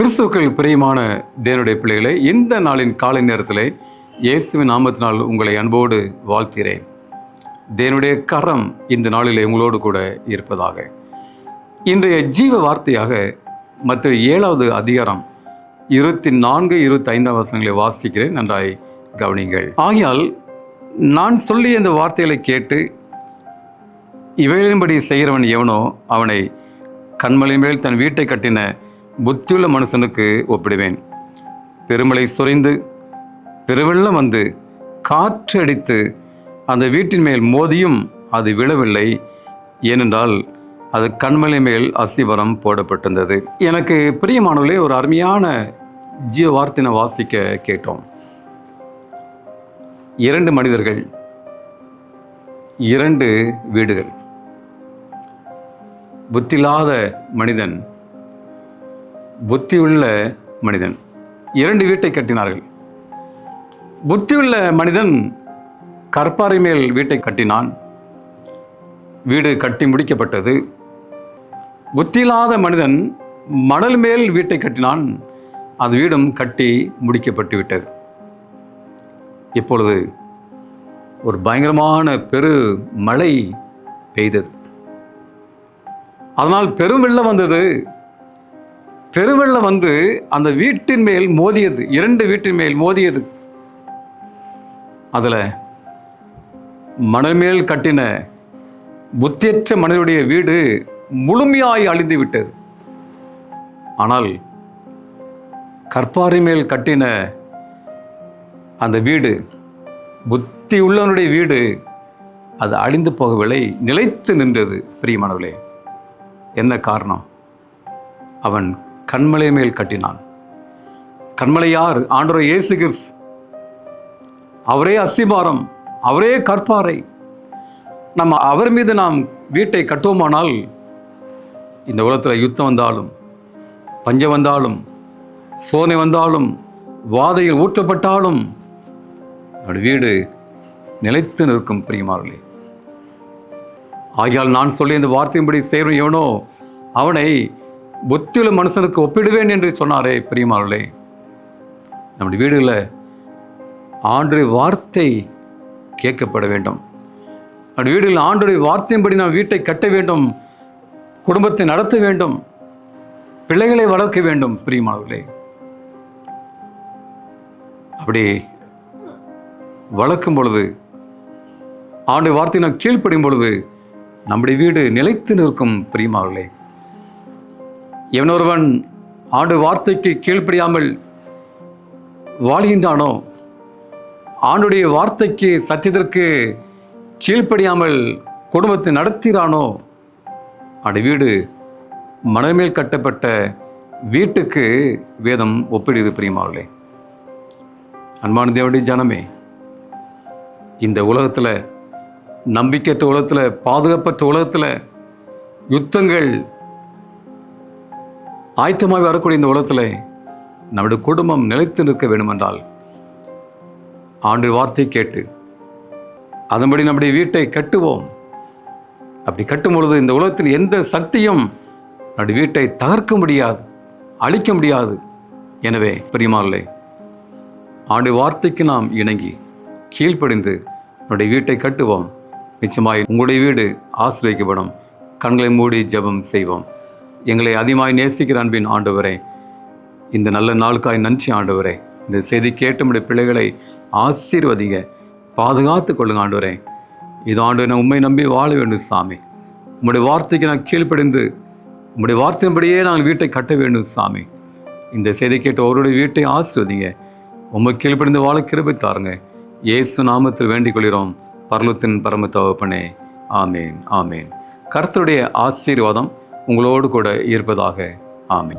கிறிஸ்துக்கள் பிரியமான தேவனுடைய பிள்ளைகளை இந்த நாளின் காலை நேரத்தில் இயேசுவின் நாமத்தினால் உங்களை அன்போடு வாழ்த்திறேன் தேவனுடைய கரம் இந்த நாளிலே உங்களோடு கூட இருப்பதாக. இன்றைய ஜீவ வார்த்தையாக மற்ற ஏழாவது அதிகாரம் இருபத்தி நான்கு இருபத்தி ஐந்தாம் வசனங்களை வாசிக்கிறேன் நன்றாய் கவனிங்கள் ஆகையால் நான் சொல்லிய இந்த வார்த்தைகளை கேட்டு இவைகளின்படி செய்கிறவன் எவனோ அவனை கண்மலை மேல் தன் வீட்டை கட்டின புத்தியுள்ள மனுஷனுக்கு ஒப்பிடுவேன். பெருமலை சுரைந்து பெருவெள்ளம் வந்து காற்று அடித்து அந்த வீட்டின் மேல் மோதியும் அது விழவில்லை. ஏனென்றால் அது கண்மலை மேல் அசிவரம் போடப்பட்டிருந்தது. எனக்கு பிரியமானவர்களே ஒரு அருமையான ஜீவ வார்த்தைனை வாசிக்க கேட்டோம். இரண்டு மனிதர்கள் இரண்டு வீடுகள். புத்தில்லாத மனிதன் புத்தியுள்ள மனிதன். இரண்டு வீட்டை கட்டினார்கள். புத்தியுள்ள மனிதன் கற்பாறை மேல் வீட்டை கட்டினான். வீடு கட்டி முடிக்கப்பட்டது. புத்தியில்லாத மனிதன் மணல் மேல் வீட்டை கட்டினான். அந்த வீடும் கட்டி முடிக்கப்பட்டு விட்டது. இப்பொழுது ஒரு பயங்கரமான பெரு மழை பெய்தது. அதனால் பெரும் வெள்ளம் வந்தது. பெருவெள்ளம் வந்து அந்த வீட்டின் மேல் மோதியது இரண்டு வீட்டின் மேல் மோதியது. அதில் மணல் கட்டின புத்தியற்ற மனிதனுடைய வீடு முழுமையாய் அழிந்து விட்டது. ஆனால் கற்பாறை மேல் கட்டின அந்த வீடு புத்தி உள்ளவனுடைய வீடு அது அழிந்து போகவில்லை நிலைத்து நின்றது. பிரியமானவர்களே என்ன காரணம்? அவன் கண்மலை மேல் கட்டினான். கண்மலை யார்? ஆண்டவர் இயேசு கிறிஸ் அவரே அஸ்திபாரம் அவரே கற்பாறை. நம்ம அவர் மீது நாம் வீட்டை கட்டுவோமானால் இந்த உலகத்தில் யுத்தம் வந்தாலும் பஞ்சம் வந்தாலும் சோதனை வந்தாலும் வாதையில் ஊற்றப்பட்டாலும் நம்முடைய வீடு நிலைத்து நிற்கும் பிரியமார்களே ஆகையால் நான் சொல்லி இந்த வார்த்தையின்படி செய்கிறோம் எவனோ அவனை புத்தியுள்ள மனுஷனுக்கு ஒப்பிடுவேன் என்று சொன்னாரே பெரியமாவளே நம்முடைய வீடுகளில் ஆண்டுடைய வார்த்தை கேட்கப்பட வேண்டும். நம்முடைய வீடுகளில் ஆண்டுடைய வார்த்தையின்படி நாம் வீட்டை கட்ட வேண்டும் குடும்பத்தை நடத்த வேண்டும் பிள்ளைகளை வளர்க்க வேண்டும் பிரியமானவர்களே. அப்படி வளர்க்கும் பொழுது ஆண்டு வார்த்தை நாம் கீழ்ப்படும் பொழுது நம்முடைய வீடு நிலைத்து நிற்கும் பிரியமாவர்களே எவனொருவன் ஆண்டு வார்த்தைக்கு கீழ்ப்படியாமல் வாழ்கின்றானோ ஆண்டுடைய வார்த்தைக்கு சத்தியத்திற்கு கீழ்ப்படியாமல் குடும்பத்தை நடத்துகிறானோ அந்த வீடு மனமேல் கட்டப்பட்ட வீட்டுக்கு வேதம் ஒப்பிடுது பிரியமாவர்களே அன்பான தேவடி ஜனமே இந்த உலகத்தில் நம்பிக்கையற்ற உலகத்தில் பாதுகாப்பற்ற உலகத்தில் யுத்தங்கள் ஆயத்தமாக வரக்கூடிய இந்த உலகத்தில் நம்முடைய குடும்பம் நிலைத்து நிற்க வேண்டுமென்றால் ஆண்டு வார்த்தை கேட்டு அதன்படி நம்முடைய வீட்டை கட்டுவோம். அப்படி கட்டும் பொழுது இந்த உலகத்தில் எந்த சக்தியும் நம்முடைய வீட்டை தகர்க்க முடியாது அழிக்க முடியாது. எனவே பிரியமாலே ஆண்டு வார்த்தைக்கு நாம் இணங்கி கீழ்ப்படிந்து நம்முடைய வீட்டை கட்டுவோம். நிச்சயமாய் உங்களுடைய வீடு ஆசிரியக்கப்படும் கண்களை மூடி ஜெபம் செய்வோம். எங்களை அதிகமாய் நேசிக்கிற அன்பின் ஆண்டவரே இந்த நல்ல நாளுக்காய் நன்றி ஆண்டவரே. இந்த செய்தி கேட்டு நம்முடைய பிள்ளைகளை ஆசீர்வதிங்க பாதுகாத்து கொள்ளுங்க ஆண்டவரே. இது ஆண்டு நான் உண்மை நம்பி வாழ வேண்டும் சாமி. உம்முடைய வார்த்தைக்கு நான் கீழ்ப்படிந்து உம்முடைய வார்த்தையின்படியே நாங்கள் வீட்டை கட்ட வேண்டும் சாமி. இந்த செய்தி கேட்டு அவருடைய வீட்டை ஆசிர்வதிங்க. உம்மை கீழ்ப்படிந்து வாழ கிருபை தாருங்க. இயேசு நாமத்தில் வேண்டிக் கொள்கிறோம் பரலத்தின் பரம தவப்பனே ஆமேன் ஆமேன். கர்த்தருடைய ஆசீர்வாதம் உங்களோடு கூட இருப்பதாக. ஆமை